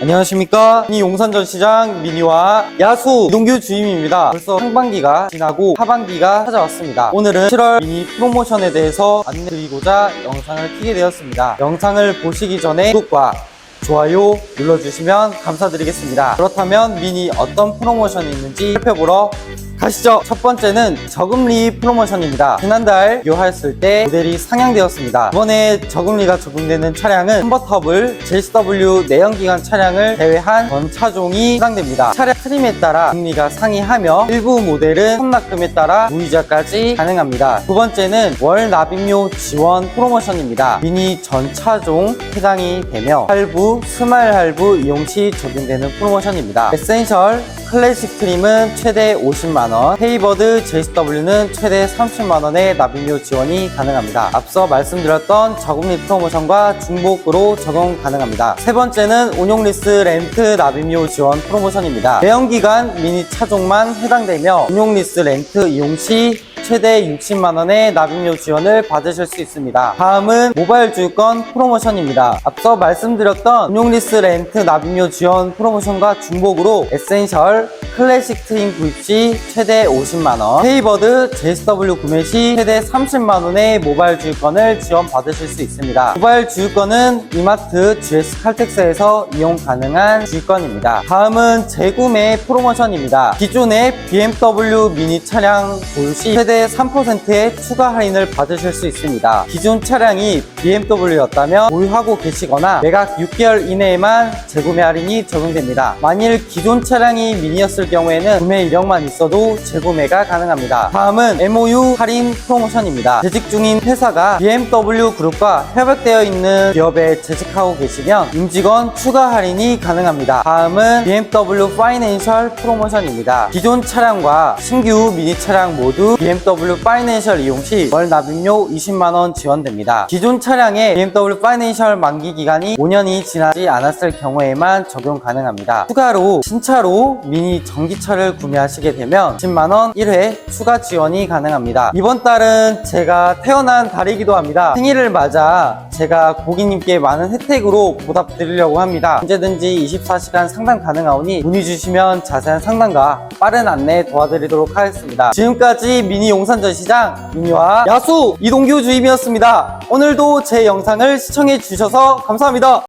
안녕하십니까? 미니 용산전시장 미니와 야수 이동규 주임입니다. 벌써 상반기가 지나고 하반기가 찾아왔습니다. 오늘은 7월 미니 프로모션에 대해서 안내드리고자 영상을 키게 되었습니다. 영상을 보시기 전에 구독과 좋아요 눌러주시면 감사드리겠습니다. 그렇다면 미니 어떤 프로모션이 있는지 살펴보러 가시죠. 첫 번째는 저금리 프로모션입니다. 지난달 비교하였을 때 모델이 상향되었습니다. 이번에 저금리가 적용되는 차량은 컨버터블 JSW 내연기관 차량을 제외한 전 차종이 해당됩니다. 차량 트림에 따라 금리가 상이하며 일부 모델은 선납금에 따라 무이자까지 가능합니다. 두 번째는 월 납입료 지원 프로모션입니다. 미니 전 차종 해당이 되며 할부 스마일 할부 이용 시 적용되는 프로모션입니다. 에센셜 클래식 트림은 최대 50만원, 페이버드 JSW는 최대 30만원의 납입료 지원이 가능합니다. 앞서 말씀드렸던 저금리 프로모션과 중복으로 적용 가능합니다. 세 번째는 운용 리스 렌트 납입료 지원 프로모션입니다. 대형기관 미니 차종만 해당되며 운용 리스 렌트 이용 시 최대 60만원의 납입료 지원을 받으실 수 있습니다. 다음은 모바일 주유권 프로모션입니다. 앞서 말씀드렸던 운용리스 렌트 납입료 지원 프로모션과 중복으로 에센셜 클래식 트림 구입 시 최대 50만원, 페이버드 JSW 구매 시 최대 30만원의 모바일 주유권을 지원받으실 수 있습니다. 모바일 주유권은 이마트 GS 칼텍스에서 이용 가능한 주유권입니다. 다음은 재구매 프로모션입니다. 기존의 BMW 미니 차량 보유 시 최대 3%의 추가 할인을 받으실 수 있습니다. 기존 차량이 BMW였다면 보유하고 계시거나 매각 6개월 이내에만 재구매 할인이 적용됩니다. 만일 기존 차량이 미니였을 경우에는 구매 이력만 있어도 재구매가 가능합니다. 다음은 MOU 할인 프로모션입니다. 재직 중인 회사가 BMW 그룹과 협약되어 있는 기업에 재직하고 계시면 임직원 추가 할인이 가능합니다. 다음은 BMW 파이낸셜 프로모션입니다. 기존 차량과 신규 미니 차량 모두 BMW 파이낸셜 이용 시 월 납입료 20만원 지원됩니다. 기존 차량의 BMW 파이낸셜 만기 기간이 5년이 지나지 않았을 경우에만 적용 가능합니다. 추가로 신차로 미니 전기차를 구매하시게 되면 10만원 1회 추가 지원이 가능합니다. 이번 달은 제가 태어난 달이기도 합니다. 생일을 맞아 제가 고객님께 많은 혜택으로 보답드리려고 합니다. 언제든지 24시간 상담 가능하오니 문의 주시면 자세한 상담과 빠른 안내 도와드리도록 하겠습니다. 지금까지 미니 용산전 시장 미니와 야수 이동규 주임이었습니다. 오늘도 제 영상을 시청해 주셔서 감사합니다.